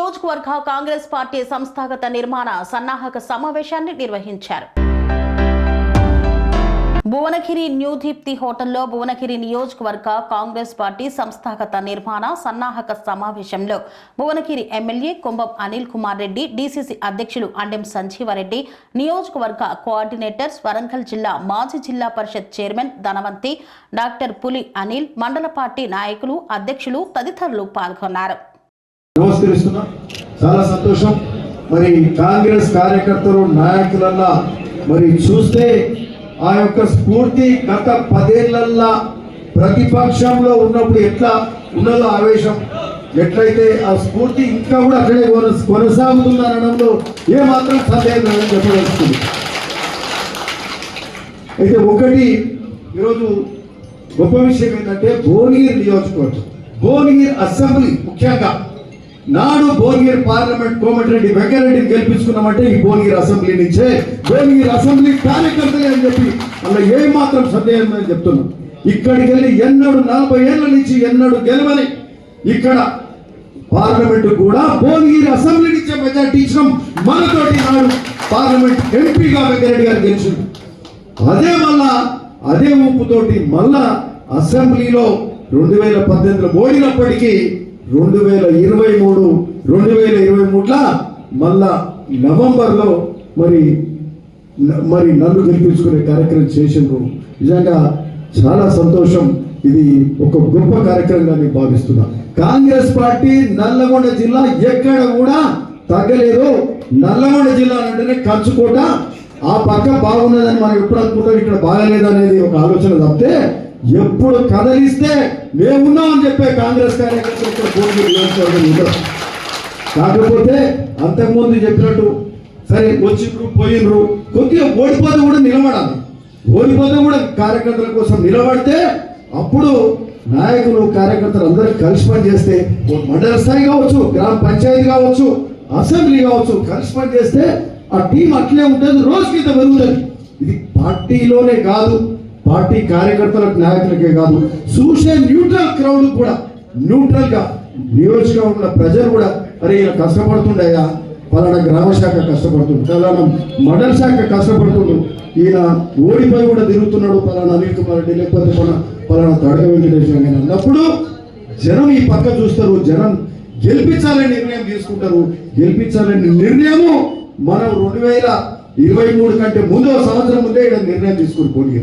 నియోజకవర్గ కాంగ్రెస్ పార్టీ సంస్థాగత నిర్మాణ సన్నాహక సమావేశాన్ని నిర్వహించారు. భువనగిరి న్యూ దీప్తి హోటల్లో భువనగిరి నియోజకవర్గ కాంగ్రెస్ పార్టీ సంస్థాగత నిర్మాణ సన్నాహక సమావేశంలో భువనగిరి ఎమ్మెల్యే కుంభం అనిల్ కుమార్ రెడ్డి డీసీసీ అధ్యక్షులు అండెం సంజీవరెడ్డి నియోజకవర్గ కోఆర్డినేటర్స్ వరంగల్ జిల్లా మాజీ జిల్లా పరిషత్ చైర్మన్ ధనవంతి డాక్టర్ పులి అనిల్ మండల పార్టీ నాయకులు అధ్యక్షులు తదితరులు పాల్గొన్నారు. నమస్కరిస్తున్నా. చాలా సంతోషం. మరి కాంగ్రెస్ కార్యకర్తలు నాయకులల్లా మరి చూస్తే ఆ యొక్క స్ఫూర్తి గత పదేళ్ళల్లా ప్రతిపక్షంలో ఉన్నప్పుడు ఎట్లా ఉన్నదో ఆవేశం. ఎట్లయితే ఆ స్ఫూర్తి ఇంకా కూడా అక్కడే కొనసాగుతుంది అనడంలో ఏమాత్రం సందేహం లేదని అయితే ఒకటి ఈరోజు గొప్ప విషయం ఏంటంటే భువనగిరి నియోజకవర్గం. భువనగిరి అసెంబ్లీ ముఖ్యంగా నాడు భువనగిరి పార్లమెంట్ కోమటిరెడ్డి వెంకరెడ్డిని గెలిపించుకున్నామంటే ఈ భువనగిరి అసెంబ్లీ నుంచే భువనగిరి అసెంబ్లీ కార్యకర్తలే అని చెప్పి అలా ఏ మాత్రం సందేహం లేదని చెప్తున్నాం. ఇక్కడికి వెళ్ళి ఎన్నడు నలభై ఏళ్ళ నుంచి ఎన్నడు గెలవని ఇక్కడ పార్లమెంట్ కూడా భువనగిరి అసెంబ్లీ నుంచే మెజార్టీ ఇచ్చినాం. మనతోటి నాడు పార్లమెంట్ ఎంపీగా వెంకరెడ్డి గారు గెలిచింది అదే మళ్ళా అదే ఊపుతోటి మళ్ళా అసెంబ్లీలో రెండు వేల పద్దెనిమిదిలో ఓడినప్పటికీ రెండు వేల ఇరవై మూడు రెండు వేల ఇరవై మూడులా మళ్ళా నవంబర్లో మరి మరి నన్ను గెలిపించుకునే కార్యక్రమం చేసిండ్రు. నిజంగా చాలా సంతోషం. ఇది ఒక గొప్ప కార్యక్రమంగా నేను భావిస్తున్నా. కాంగ్రెస్ పార్టీ నల్లగొండ జిల్లా ఎక్కడ కూడా తగ్గలేదు. నల్లగొండ జిల్లా అంటేనే కంచుకోట. ఆ పక్క బాగున్నదని మనం ఎప్పుడు అనుకుంటాం ఇక్కడ బాగలేదనేది ఒక ఆలోచన తప్పితే ఎప్పుడు కదలిస్తే మేమున్నామని చెప్పే కాంగ్రెస్ కార్యకర్తలు ఇక్కడ నియోజకవర్గం కాకపోతే అంతకుముందు చెప్పినట్టు సరే వచ్చిండ్రు పోయినరు కొద్దిగా ఓడిపోతే కూడా నిలబడాలి. ఓడిపోతే కూడా కార్యకర్తల కోసం నిలబడితే అప్పుడు నాయకులు కార్యకర్తలు అందరూ కలిసి పని చేస్తే మండల స్థాయి కావచ్చు గ్రామ పంచాయతీ కావచ్చు అసెంబ్లీ కావచ్చు కలిసి పని చేస్తే ఆ టీం అట్లే ఉంటుంది రోజుకి ఇంత పెరుగుతుంది. ఇది పార్టీలోనే కాదు పార్టీ కార్యకర్తలకు నాయకులకే కాదు చూసే న్యూట్రల్ క్రౌడ్ కూడా న్యూట్రల్గా ఉన్న ప్రజలు కూడా అరే ఇలా కష్టపడుతుండయా పలానా గ్రామ శాఖ కష్టపడుతుంది పలానా మండల శాఖ కష్టపడుతుండు ఈయన ఓడిపోయి కూడా తిరుగుతున్నాడు పలానా అనిల్ కుమార్ రెడ్డి లేకపోతే పలానా పలానా తడక వెంకటేశ్వర గారు అన్నప్పుడు జనం ఈ పక్క చూస్తారు జనం గెలిపించాలని నిర్ణయం తీసుకుంటారు. గెలిపించాలని నిర్ణయము మనం రెండు వేల ఇరవై మూడు కంటే ముందు సంవత్సరం ముందే ఇక్కడ నిర్ణయం తీసుకుని పోనీ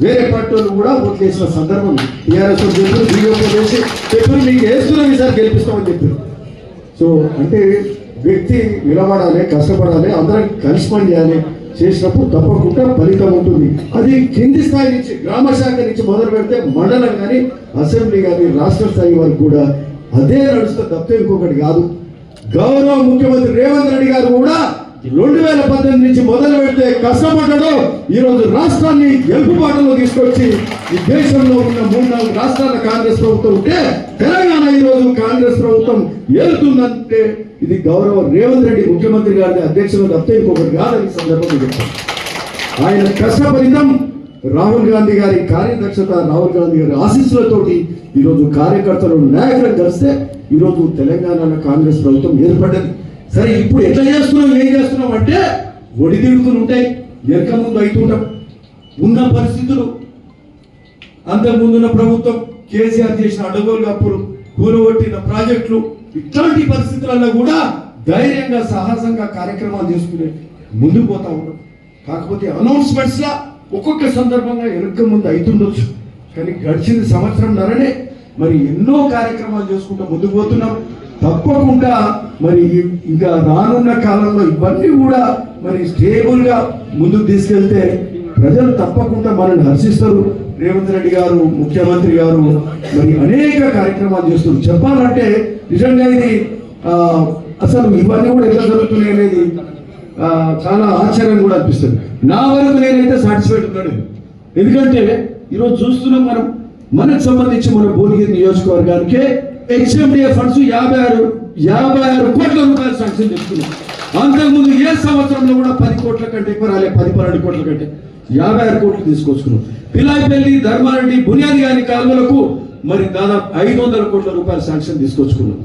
వేరే పార్టీ వాళ్ళు కూడా ఓట్లు సందర్భం టీఆర్ఎస్ చెప్పారు బీజేపీ చేసి చెప్పారు. మీకు వేస్తున్నాం ఈసారి గెలిపిస్తామని చెప్పారు. సో అంటే వ్యక్తి నిలబడాలి కష్టపడాలి అందరం కలిసి పని చేయాలి చేసినప్పుడు తప్పకుండా ఫలితం ఉంటుంది. అది కింది స్థాయి నుంచి గ్రామ శాఖ నుంచి మొదలు పెడితే మండలం కానీ అసెంబ్లీ కానీ రాష్ట్ర స్థాయి వరకు కూడా అదే నడుస్తే తప్ప ఇంకొకటి కాదు. గౌరవ ముఖ్యమంత్రి రేవంత్ రెడ్డి గారు కూడా రెండు వేల పద్దెనిమిది నుంచి మొదలు పెడితే కష్టపడ్డాడు. ఈ రోజు రాష్ట్రాన్ని గెలుపు బాటలో తీసుకొచ్చి ఈ దేశంలో ఉన్న మూడు నాలుగు రాష్ట్రాల కాంగ్రెస్ ప్రభుత్వం ఉంటే తెలంగాణ ఈరోజు కాంగ్రెస్ ప్రభుత్వం ఏలుతుందంటే ఇది గౌరవ రేవంత్ రెడ్డి ముఖ్యమంత్రి గారి అధ్యక్షులు తప్పితే ఇంకొకటి కాదని ఈ సందర్భంగా చెప్తాను. ఆయన కష్టఫలితం రాహుల్ గాంధీ గారి కార్యదక్షత రాహుల్ గాంధీ గారి ఆశీస్సులతోటి ఈరోజు కార్యకర్తలు నాయకులు కలిస్తే ఈరోజు తెలంగాణలో కాంగ్రెస్ ప్రభుత్వం ఏర్పడ్డది సరే ఇప్పుడు ఎట్లా చేస్తున్నాం ఏం చేస్తున్నాం అంటే ఒడిదిడుకులు ఉంటాయి. వెనక ముందు అవుతుంటాం ఉన్న పరిస్థితులు. అంతకుముందున్న ప్రభుత్వం కేసీఆర్ చేసిన అడ్డగోలు అప్పులు కూలగొట్టిన ప్రాజెక్టులు ఇట్లాంటి పరిస్థితులలో కూడా ధైర్యంగా సాహసంగా కార్యక్రమాలు చేసుకునే ముందుకు పోతా ఉన్నాం. కాకపోతే అనౌన్స్మెంట్స్ లా ఒక్కొక్క సందర్భంగా వెనక ముందు అవుతుండొచ్చు కానీ గడిచిన సంవత్సరం నరనే. మరి ఎన్నో కార్యక్రమాలు చేసుకుంటూ ముందుకు పోతున్నాం. తప్పకుండా మరి ఇంకా రానున్న కాలంలో ఇవన్నీ కూడా మరి స్టేబుల్గా ముందుకు తీసుకెళ్తే ప్రజలు తప్పకుండా మనల్ని హర్షిస్తారు. రేవంత్ రెడ్డి గారు ముఖ్యమంత్రి గారు మరి అనేక కార్యక్రమాలు చేస్తున్నారు. చెప్పాలంటే నిజంగా ఇది అసలు ఇవన్నీ కూడా ఎట్లా జరుగుతున్నాయి అనేది చాలా ఆశ్చర్యం కూడా అనిపిస్తుంది. నా వరకు నేనైతే సాటిస్ఫైడ్ ఉన్నాను. ఎందుకంటే ఈరోజు చూస్తున్నాం మనం మనకు సంబంధించి మన భువనగిరి నియోజకవర్గానికే హెచ్ఎండిఏ ఫండ్స్ యాభై ఆరు యాభై ఆరు కోట్ల రూపాయలు శాంక్షన్ చేసుకున్నాం అంతకుముందు ఏ సంవత్సరంలో కూడా పది కోట్ల కంటే ఎక్కువ రాలే పది పన్నెండు కోట్ల కంటే. యాభై ఆరు కోట్లు తీసుకొచ్చుకున్నాం. పిలాయిపల్లి ధర్మారెడ్డి బునియాది గారి కాలువలకు మరి దాదాపు ఐదు వందల కోట్ల రూపాయలు శాంక్షన్ తీసుకొచ్చుకున్నాం.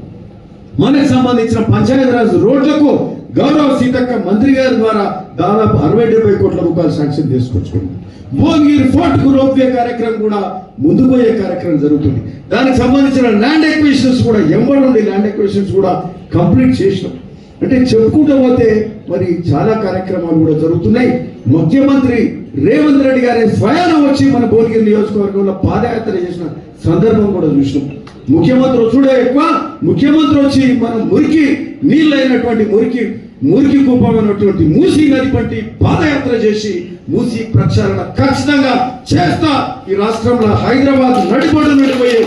మనకు సంబంధించిన పంచాయతీరాజ్ రోడ్లకు గౌరవ సీతక్క మంత్రి గారి ద్వారా దాదాపు అరవై డెబ్బై కోట్ల రూపాయలు శాంక్షన్ తీసుకొచ్చుకున్నాం. భువనగిరి ఫోర్ట్కు రోప్వే కార్యక్రమం కూడా ముందుపోయే కార్యక్రమం జరుగుతుంది. దానికి సంబంధించిన ల్యాండ్ ఎక్విషన్స్ కూడా ఎంబడి ఉండి ల్యాండ్ ఎక్విషన్స్ కూడా కంప్లీట్ చేసినాం. అంటే చెప్పుకుంటూ పోతే మరి చాలా కార్యక్రమాలు కూడా జరుగుతున్నాయి. ముఖ్యమంత్రి రేవంత్ రెడ్డి గారి స్వయాన వచ్చి మన భువనగిరి నియోజకవర్గంలో పాదయాత్ర చేసిన సందర్భం కూడా చూసినాం. ముఖ్యమంత్రి వచ్చుడే ఎక్కువ. ముఖ్యమంత్రి వచ్చి మనం మురికి నీళ్ళు అయినటువంటి మురికి మురికి కూపమైనటువంటి మూసీ నది వంటి పాదయాత్ర చేసి మూసీ ప్రక్షాళన ఖచ్చితంగా చేస్తా. ఈ రాష్ట్రంలో హైదరాబాద్ నడిపడు నడిపోయే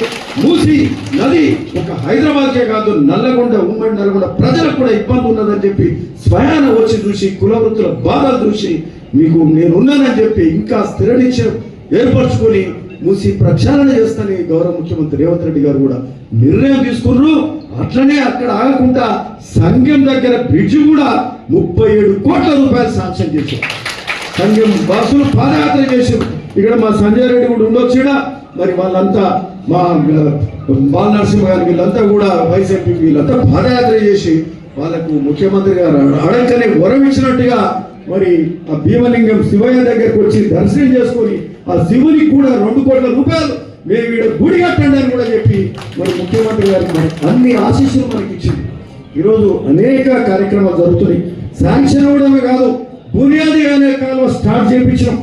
మూసీ నది ఒక హైదరాబాద్కే కాదు నల్లగొండ ఉమ్మడి నల్గొండ ప్రజలకు కూడా ఇబ్బంది ఉన్నదని చెప్పి స్వయాన వచ్చి చూసి కులవృత్తుల బాధలు చూసి మీకు నేనున్నానని చెప్పి ఇంకా స్థిర ఏర్పరచుకొని మూసి ప్రక్షాళన చేస్తానని గౌరవ ముఖ్యమంత్రి రేవంత్ రెడ్డి గారు కూడా. నిర్ణయం తీసుకున్నారు అట్లనే అక్కడ ఆగకుండా సంఘం దగ్గర బ్రిడ్జ్ కూడా ముప్పై ఏడు కోట్ల రూపాయలు సాంక్షన్ చేశారు. సంఘం బాసులు పాదయాత్ర చేశారు. ఇక్కడ మా సంజయ్ రెడ్డి కూడా ఉండొచ్చు మరి వాళ్ళంతా మా బాల నరసింహ గారు వీళ్ళంతా కూడా వైసీపీ వీళ్ళంతా పాదయాత్ర చేసి వాళ్ళకు ముఖ్యమంత్రి గారు అడగనే వరం ఇచ్చినట్టుగా మరి ఆ భీమలింగం శివయ్య దగ్గరకు వచ్చి దర్శనం చేసుకొని ఆ శివునికి కూడా రెండు కోట్ల రూపాయలు. మేము వీడు గుడి కట్టండి అని కూడా చెప్పి మన ముఖ్యమంత్రి గారు అన్ని ఆశీస్సులు మనకి ఇచ్చింది ఈరోజు అనేక కార్యక్రమాలు జరుగుతున్నాయి. శాంక్షన్ అవ్వడమే కాదు బునియాది అనే కాలువ స్టార్ట్ చేయించినాం.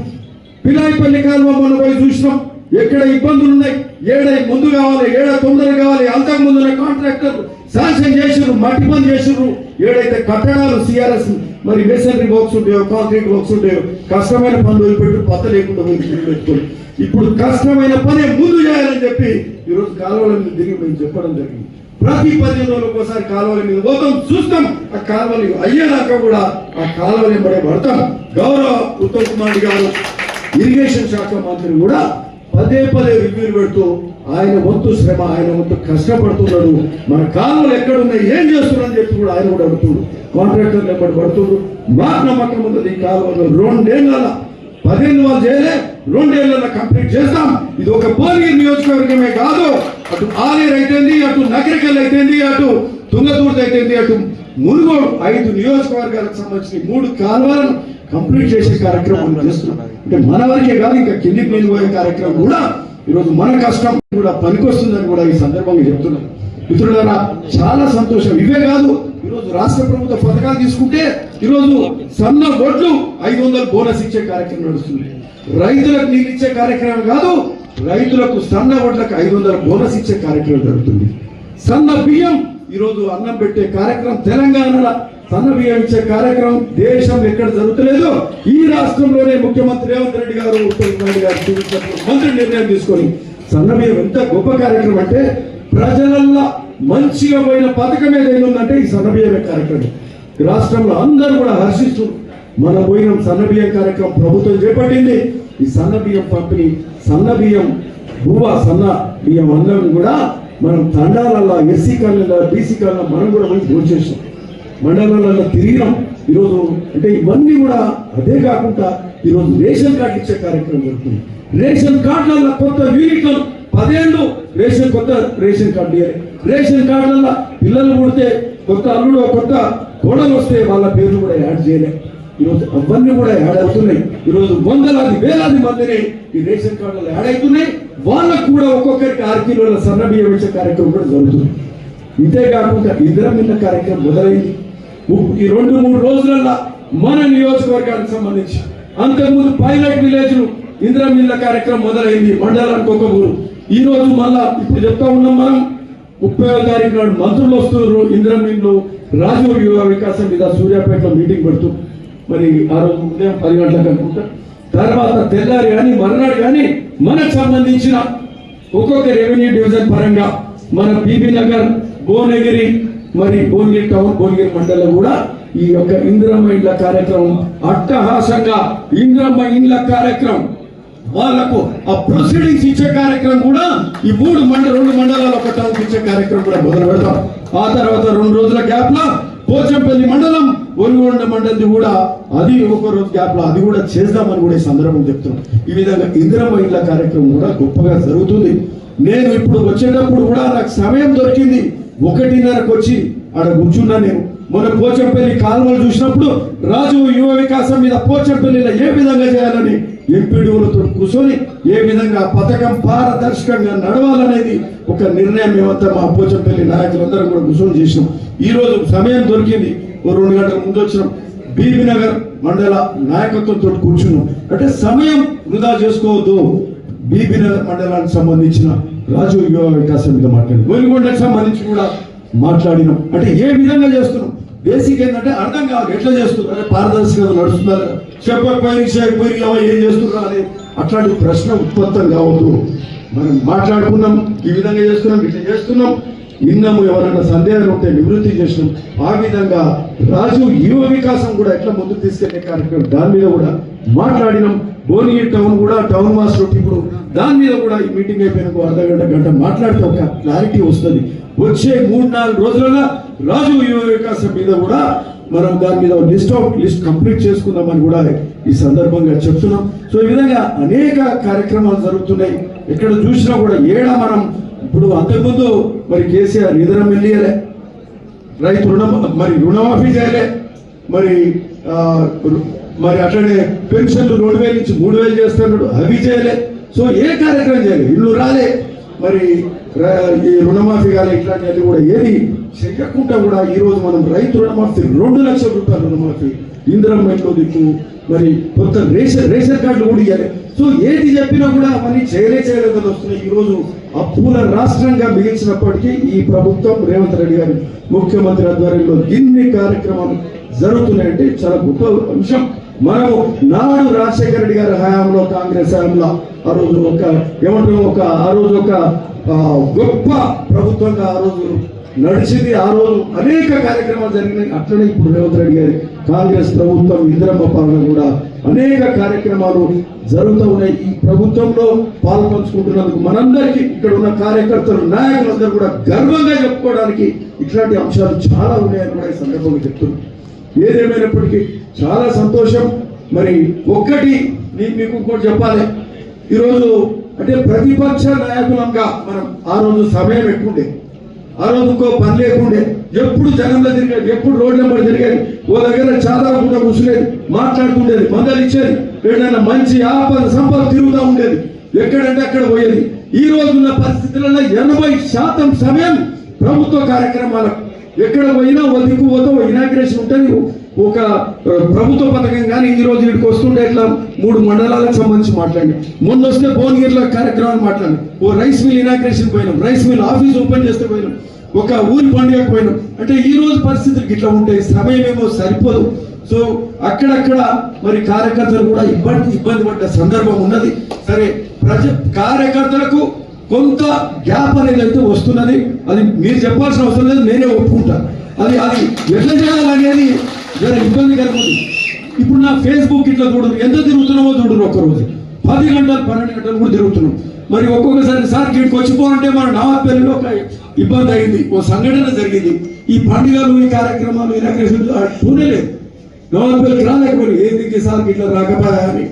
పిలాయిపల్లి కాలువ మనం పోయి చూసినాం. ఎక్కడ ఇబ్బందులు ఉన్నాయి? ఏడ ముందు కావాలి ఏడ తొందర కావాలి అంతకు ముందున్న కాంట్రాక్టర్ శాంక్షన్ చేసిర్రు మట్టి పని చేసిర్రు. ఏడైతే కట్టడాలు సిఆర్ఎస్ మరి మేసనరీ బాక్స్ ఉంటాయో కాంక్రీట్ బాక్స్ ఉంటాయో కష్టమైన పనులు వదిలిపెట్టు పత్త లేకుండా పెట్టుకోండి. ఇప్పుడు కష్టమైన పని ముందు చేయాలని చెప్పి ఈరోజు కాలువల మీద దిగి మేము చెప్పడం జరిగింది. ప్రతి పది రోజులకు ఒకసారి కాలువల మీద పోతాం చూస్తాం. ఆ కాలువలు అయ్యేదాకా కూడా ఆ కాలువలు ఎంబడే పడతాం. గౌరవ ఉత్తమ్ కుమార్ గారు ఇరిగేషన్ శాఖ మంత్రి కూడా పదే పదే రివ్యూలు పెడుతూ ఆయన వంతు శ్రమ ఆయన వంతు కష్టపడుతున్నాడు. మన కాలంలో ఎక్కడున్నాయి ఏం చేస్తున్నారని చెప్పి కూడా ఆయన కూడా అడుగుతుడు. కాంట్రాక్టర్లు ఎప్పటి పడుతుడు. మాకు నమ్మకం ఉంది ఈ కాలంలో రెండేళ్ళ పదిహేను వాళ్ళు చేయలే రెండేళ్ళలో కంప్లీట్ చేస్తాం. ఇది ఒక భువనగిరి నియోజకవర్గమే కాదు. అటు ఆలేరు అయితేంది అటు నగరికల్ అయితేంది అటు తుంగతూర్తి అయితేంది అటు మునుగోడు ఐదు నియోజకవర్గాలకు సంబంధించిన మూడు కాలువలను కంప్లీట్ చేసే కార్యక్రమం చేస్తున్నాం. అంటే మన వరకే కాదు ఇంకా కిందికి నీళ్ళు పోయే కార్యక్రమం కూడా ఈరోజు మన కష్టం కూడా పనికొస్తుందని కూడా ఈ సందర్భంగా చెప్తున్నాం. మిత్రులారా చాలా సంతోషం. ఇవే కాదు ఈరోజు రాష్ట్ర ప్రభుత్వ పథకాలు తీసుకుంటే ఈరోజు సన్న ఓట్లు ఐదు వందల బోనస్ ఇచ్చే కార్యక్రమం నడుస్తుంది. రైతులకు నీళ్ళు ఇచ్చే కార్యక్రమం కాదు రైతులకు సన్న ఓట్లకు ఐదు వందల బోనస్ ఇచ్చే కార్యక్రమం జరుగుతుంది. సన్న బియ్యం ఈరోజు అన్నం పెట్టే కార్యక్రమం తెలంగాణలో సన్న బియ్యం కార్యక్రమం దేశం ఎక్కడ జరుగుతలేదో ఈ రాష్ట్రంలోనే ముఖ్యమంత్రి రేవంత్ రెడ్డి గారు ఉత్తమ్ గారు మంత్రి నిర్ణయం తీసుకొని సన్న బియ్యం ఎంత గొప్ప కార్యక్రమం అంటే ప్రజలల్లో మంచిగా పోయిన పథకం ఏదైందంటే ఈ సన్నబియ్యమే కార్యక్రమం. ఈ రాష్ట్రంలో అందరూ కూడా హర్షిస్తూ మన పోయిన సన్నబియ్యం కార్యక్రమం ప్రభుత్వం చేపట్టింది. ఈ సన్న బియ్యం పంపిణీ సన్న బియ్యం సన్న బియ్యం అందరం కూడా మనం తండాలల్లో ఎస్సీ కాలనీలో బీసీ కాలనీలో మనం కూడా మంచి భోజేసాం మండలాలలో తిరిగినాం. ఈరోజు అంటే ఇవన్నీ కూడా అదే కాకుండా ఈరోజు రేషన్ కార్డు ఇచ్చే కార్యక్రమం జరుగుతుంది. రేషన్ కార్డులలో కొత్త యూనిట్లను పదేళ్ళు రేషన్ కొత్త రేషన్ కార్డు ఇవ్వాలి రేషన్ కార్డులలో పిల్లలు పుడితే కొత్త అల్లుడు కొత్త కోడలు వస్తే వాళ్ళ పేర్లు కూడా యాడ్ చేయలే. ఈరోజు అవన్నీ కూడా యాడ్ అవుతున్నాయి. ఈరోజు వందలాది వేలాది మందిని ఈ రేషన్ కార్డులో యాడ్ అవుతున్నాయి. వాళ్ళకు కూడా ఒక్కొక్కరికి ఆరు కిలోల సన్న ఇచ్చే కార్యక్రమం కూడా జరుగుతుంది. ఇదే కాకుండా ఇద్దరం కార్యక్రమం మొదలైంది. ఈ రెండు మూడు రోజులల్లో మన నియోజకవర్గానికి సంబంధించి అంతకుముందు పైలట్ విలేజ్ ఇందిరా మిల్ల కార్యక్రమం మొదలైంది. మండలానికి ఒక ఊరు. ఈ రోజు మళ్ళా ఇప్పుడు చెప్తా ఉన్నాం మనం. ముప్పై తారీఖు నాడు మంత్రులు వస్తున్నారు. ఇందిరా మిల్లు రాజీవ్ యువ వికాసం మీద సూర్యాపేటలో మీటింగ్ పెడుతూ. మరి ఆ రోజు ఉదయం పది గంటలకు అనుకుంటా. తర్వాత తెల్లారి కానీ మర్నాడు కానీ మనకు సంబంధించిన ఒక్కొక్క రెవెన్యూ డివిజన్ పరంగా మన బీబీ నగర్ భువనగిరి మరి భువనగిరి టౌన్ భువనగిరి మండలం కూడా ఈ యొక్క ఇందిరమ్మ ఇండ్ల కార్యక్రమం అట్టహాసంగా ఇందిరమ్మ ఇండ్ల కార్యక్రమం వాళ్ళకు ఆ ప్రొసీడింగ్స్ ఇచ్చే కార్యక్రమం కూడా ఈ మూడు మండల రెండు మండలాలు ఒక టౌన్ ఇచ్చే కార్యక్రమం కూడా మొదలు పెడతాం. ఆ తర్వాత రెండు రోజుల గ్యాప్లో పోచంపల్లి మండలం ఒరుగుండ మండలి కూడా అది ఒక రోజు గ్యాప్లో అది కూడా చేద్దామని కూడా ఈ సందర్భం చెప్తున్నాం. ఈ విధంగా ఇందిరమ్మ ఇళ్ళ కార్యక్రమం కూడా గొప్పగా జరుగుతుంది. నేను ఇప్పుడు వచ్చేటప్పుడు కూడా నాకు సమయం దొరికింది. ఒకటిన్నరకు వచ్చి ఆడ కూర్చున్నా నేను. మన పోచంపల్లి కాలువలు చూసినప్పుడు రాజు యువ వికాసం మీద పోచంపల్లిలో ఏ విధంగా చేయాలని ఎంపీడీలతో కూర్చొని ఏ విధంగా పథకం పారదర్శకంగా నడవాలనేది ఒక నిర్ణయం మేమంతా మా పోచంపల్లి నాయకులందరం కూడా కూర్చొని చేసినాం. ఈ రోజు సమయం దొరికింది. ఓ రెండు గంటల ముందు వచ్చినాం. బీబీ నగర్ మండల నాయకత్వంతో కూర్చున్నాం. అంటే సమయం వృధా చేసుకోవద్దు. బీబీ నగర్ మండలానికి సంబంధించిన రాజు యువ వికాసం మీద మాట్లాడి గోలిగొండకు సంబంధించి కూడా మాట్లాడినాం. అంటే ఏ విధంగా చేస్తున్నాం? బేసిక్ ఏంటంటే అర్థం కావాలి. ఎట్లా చేస్తున్నారు? అంటే పారదర్శకత నడుస్తున్నారు? చెప్పకపోయి చేయకపోయి ఏమో ఏం చేస్తున్నారు అట్లాంటి ప్రశ్న ఉత్పత్తం కావద్దు. మనం మాట్లాడుకున్నాం ఈ విధంగా చేస్తున్నాం ఇట్లా చేస్తున్నాం. ఇన్నము ఎవరైనా సందేహాలు ఉంటే నివృత్తి చేసినాం. ఆ విధంగా రాజు యువ వికాసం కూడా ఎట్లా ముందుకు తీసుకెళ్ళే కార్యక్రమం దాని మీద కూడా మాట్లాడినాం. భువనగిరి టౌన్ కూడా టౌన్ మాస్టర్ ఇప్పుడు దాని మీద కూడా ఈ మీటింగ్ అయిపోయిన అర్ధ గంట గంట మాట్లాడితే ఒక క్లారిటీ వస్తుంది. వచ్చే మూడు నాలుగు రోజులలో రాజు యువ వికాసం మీద కూడా మనం దాని మీద లిస్ట్ అవుట్ లిస్ట్ కంప్లీట్ చేసుకుందామని కూడా ఈ సందర్భంగా చెప్తున్నాం. సో ఈ విధంగా అనేక కార్యక్రమాలు జరుగుతున్నాయి. ఎక్కడ చూసినా కూడా ఏడా మనం ఇప్పుడు అంతకుముందు మరి కేసీఆర్ నిధనం వెళ్ళియలే రైతు రుణం మరి రుణమాఫీ చేయలే. మరి మరి అట్లనే పెన్షన్లు రెండు వేల నుంచి మూడు వేలు చేస్తున్నాడు. అవి చేయలే. సో ఏ కార్యక్రమం చేయలేదు ఇల్లు రాలే. మరి ఈ రుణమాఫీ కాలే ఇట్లాంటివన్నీ కూడా ఏది చెయ్యకుండా కూడా ఈ రోజు మనం రైతు రుణమాఫీ రెండు లక్షల రూపాయల రుణమాఫీ ఇందిరం మెట్లో దిక్కు మరి కొత్త రేషన్ రేషన్ కార్డులు కూడా ఇవ్వాలి సో ఏది చెప్పినా కూడా అవన్నీ చేయలే చేయలేదని వస్తున్నాయి. ఈ రోజు అప్పుల రాష్ట్రంగా మిగిల్చినప్పటికీ ఈ ప్రభుత్వం రేవంత్ రెడ్డి గారి ముఖ్యమంత్రి ఆధ్వర్యంలో ఇన్ని కార్యక్రమాలు జరుగుతున్నాయంటే చాలా గొప్ప అంశం. మనము నాడు రాజశేఖర రెడ్డి గారి హయాంలో కాంగ్రెస్ హయాంలో ఆ రోజు ఒక ఏమంటారు ఒక ఆ రోజు ఒక గొప్ప ప్రభుత్వంగా ఆ రోజు నడిచింది. ఆ రోజు అనేక కార్యక్రమాలు జరిగినాయి. అట్లనే ఇప్పుడు రేవంత్ రెడ్డి గారి కాంగ్రెస్ ప్రభుత్వం ఇందిరమ్మ పాలన కూడా అనేక కార్యక్రమాలు జరుగుతూ ఉన్నాయి. ఈ ప్రభుత్వంలో పాల్పంచుకుంటున్నందుకు మనందరికీ ఇక్కడ ఉన్న కార్యకర్తలు నాయకులందరూ కూడా గర్వంగా చెప్పుకోవడానికి ఇట్లాంటి అంశాలు చాలా ఉన్నాయని కూడా ఈ సందర్భంగా చెప్తున్నాను ఏదేమైనప్పటికీ చాలా సంతోషం. మరి ఒక్కటి నేను మీకు ఇంకోటి చెప్పాలి. ఈరోజు అంటే ప్రతిపక్ష నాయకులంగా మనం ఆ రోజు సమయం ఎక్కుండే. ఆ రోజు ఇంకో పని లేకుండే. ఎప్పుడు జనంలో తిరిగేది ఎప్పుడు రోడ్ నెంబర్ తిరిగేది ఓ దగ్గర చాదాకుండా కూర్చునేది మాట్లాడుతుండేది మందలు ఇచ్చేది ఏదైనా మంచి ఆపద సంపద తిరుగుతూ ఉండేది ఎక్కడంటే అక్కడ పోయేది. ఈ రోజున్న పరిస్థితులలో ఎనభై శాతం సమయం ప్రభుత్వ కార్యక్రమాలకు. ఎక్కడ పోయినా ఓ దిక్కు పోతే ఓ ఇనాగ్రేషన్ ఉంటుంది ఒక ప్రభుత్వ పథకం కానీ ఈ రోజు ఇక్కడికి వస్తుంటే ఇట్లా మూడు మండలాలకు సంబంధించి మాట్లాడి మొన్న వస్తే భువనగిరిలో కార్యక్రమాలు మాట్లాడి ఓ రైస్ మిల్ ఇనాగ్రేషన్ పోయినాం. రైస్ మిల్ ఆఫీస్ ఓపెన్ చేస్తే పోయినాం. ఒక ఊరి పండుగకు పోయినాం. అంటే ఈ రోజు పరిస్థితులు ఇట్లా ఉంటాయి సమయం ఏమో సరిపోదు. సో అక్కడక్కడ మరి కార్యకర్తలు కూడా ఇబ్బంది ఇబ్బంది పడ్డ సందర్భం ఉన్నది. సరే ప్రజ కార్యకర్తలకు కొంత గ్యాప్ అనేది అయితే వస్తున్నది. అది మీరు చెప్పాల్సిన అవసరం లేదు నేనే ఒప్పుకుంటాను అది అది ఎట్లా చేయాలనేది ఇబ్బంది కలుగుతుంది ఇప్పుడు నా ఫేస్బుక్ ఇట్లా చూడరు. ఎంత తిరుగుతున్నామో చూడరు ఒక్కరోజు. పది గంటలు పన్నెండు గంటలు కూడా తిరుగుతున్నాం. మరి ఒక్కొక్కసారి సార్ ఇక్కడికి వచ్చిపోవాలంటే మన నావాపల్లిలో ఒక ఇబ్బంది అయింది. ఓ సంఘటన జరిగింది. ఈ పండుగలు ఈ కార్యక్రమాలు ఇనాగ్రేషన్ చూడలేదు. నవాబుల్కి రాలేకపోయి ఏదికి సార్ ఇట్లా రాకపోయా అని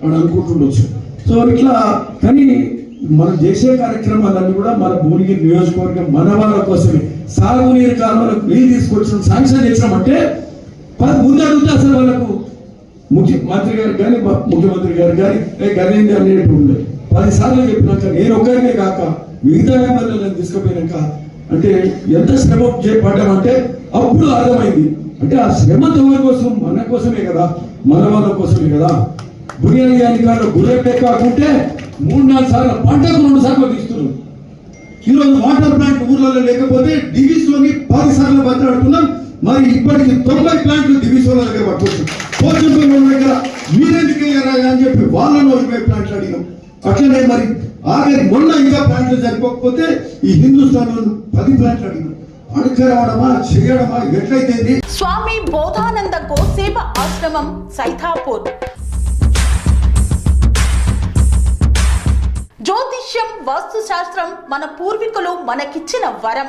వాడు అనుకుంటుండొచ్చు. సో ఇట్లా కానీ మనం చేసే కార్యక్రమాలన్నీ కూడా మన భూమికి నియోజకవర్గం మన వాళ్ళ కోసమే. సాగునీరు కాలువలకు నీరు తీసుకొచ్చిన శాంక్షన్ చేసినామంటే పది ముందు అడిగితే అసలు వాళ్ళకు. ముఖ్యమంత్రి గారు కానీ ముఖ్యమంత్రి గారు కానీ ఏ గదేంది అనేట్టు ఉండే పది సార్లు చెప్పినాక నేను ఒక్కరినే కాక మిగతా ఎమ్మెల్యేలను తీసుకుపోయినాక అంటే ఎంత శ్రమ చేపడ్డామంటే అప్పుడు అర్థమైంది. అంటే ఆ శ్రమ ఎవరి కోసం మన కోసమే కదా మన వాళ్ళ కోసమే కదా. బునియాది అధికారులు గుర్రెట్టే కాకుంటే మూడు నాలుగు సార్లు పంటకు రెండు సార్లు తీస్తున్నారు. ఈరోజు వాటర్ ప్లాంట్ ఊర్లలో లేకపోతే డివిజన్లోని పది సార్లు బతలాడుతున్నాం మరి ఇప్పటికి తొంభై ప్లాంట్లు డివిజన్ల దగ్గర పట్టుకోవచ్చు పోచంపల్లి దగ్గర మీరెందుకు వేయరా అని చెప్పి వాళ్ళను ఇరవై ప్లాంట్లు అడిగినాం అట్లనే మరి ఆఖరి మొన్న ఇంకా ప్లాంట్లు సరిపోకపోతే ఈ హిందుస్థాన్ పది ప్లాంట్లు అడిగినాం స్వామి బోధానంద గోసేవ ఆశ్రమం సైథాపూర్ జ్యోతిష్యం వాస్తు శాస్త్రం మన పూర్వీకులు మనకిచ్చిన వరం.